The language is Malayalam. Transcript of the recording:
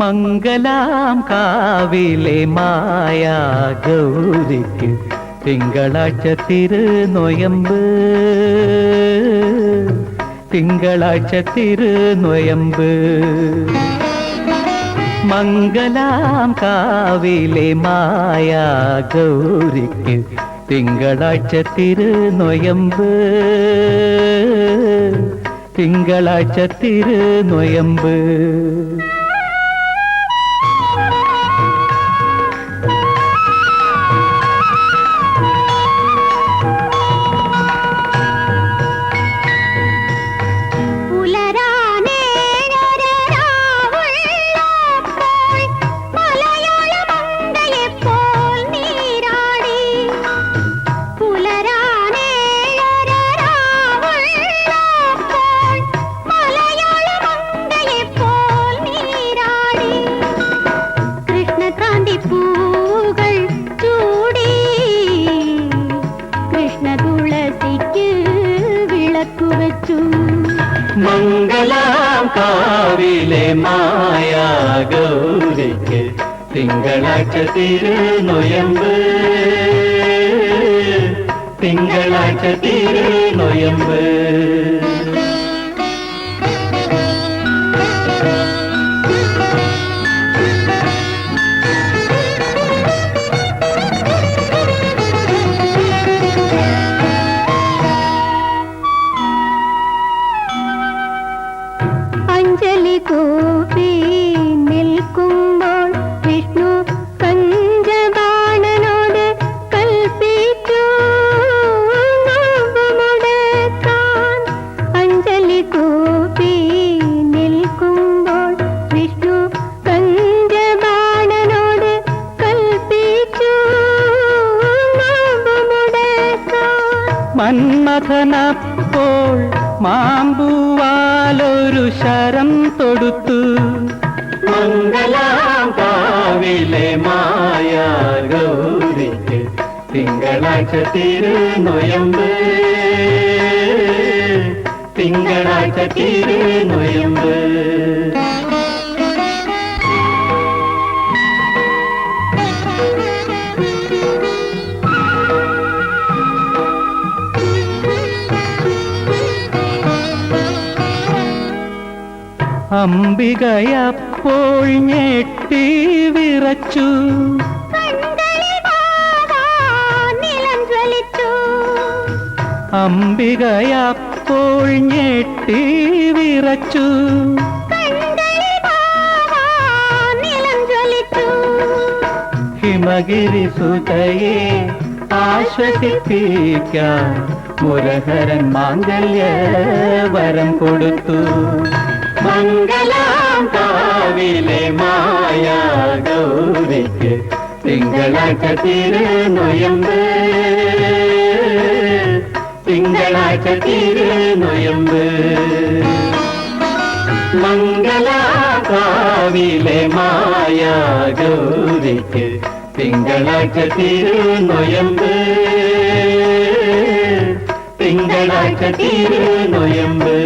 മംഗലാം കാവിലെ മായ ഗൗരിക്ക് തിങ്കളാഴ്ച തിരുനൊയമ്പ്. തിങ്കളാഴ്ച തിരുനൊയമ്പ്. മംഗലാം കാവിലെ മായ ഗൗരിക്ക് തിങ്കളാഴ്ച തിരുനൊയമ്പ്. തിങ്കളാഴ്ച തിരുനൊയമ്പ്. കൃഷ്ണ തുളസിക്ക് വിളക്കു വെച്ചു. മംഗലാം കാവിലെ മായ ഗൗരിക്ക് തിങ്കളാഴ്ച തിരുനൊയമ്പ്. തിങ്കളാഴ്ച തിരുനൊയമ്പ്. മന്മഥനപ്പോൾ മാമ്പുവാലൊരു ശരം തൊടുത്തു. മംഗലാവിലെ മായ ഗൗരിക്ക് തിങ്കളാഴ്ച തിരുനൊയമ്പ്. തിങ്കളാഴ്ച തിരുനൊയമ്പ്. അംബികയപ്പോൾ ഞെട്ടി വിറച്ചു. അംബികയപ്പോൾ ഞെട്ടി വിറച്ചു. ഹിമഗിരി സുതയെ ആശ്വസിപ്പിക്കാൻ മുരഹരൻ മാംഗല്യ വരം കൊടുത്തു. മംഗലാം കാവിലെ മായ ഗൗരിക്ക് തിങ്കളാഴ്ച തിരുനൊയമ്പ്. തിങ്കളാഴ്ച തിരുനൊയമ്പ് മംഗളാകാവിലെ മായ ഗൗരിക്ക് തിങ്കളാഴ്ച തിരുനൊയമ്പ്. തിങ്കളാഴ്ച തിരുനൊയമ്പ്.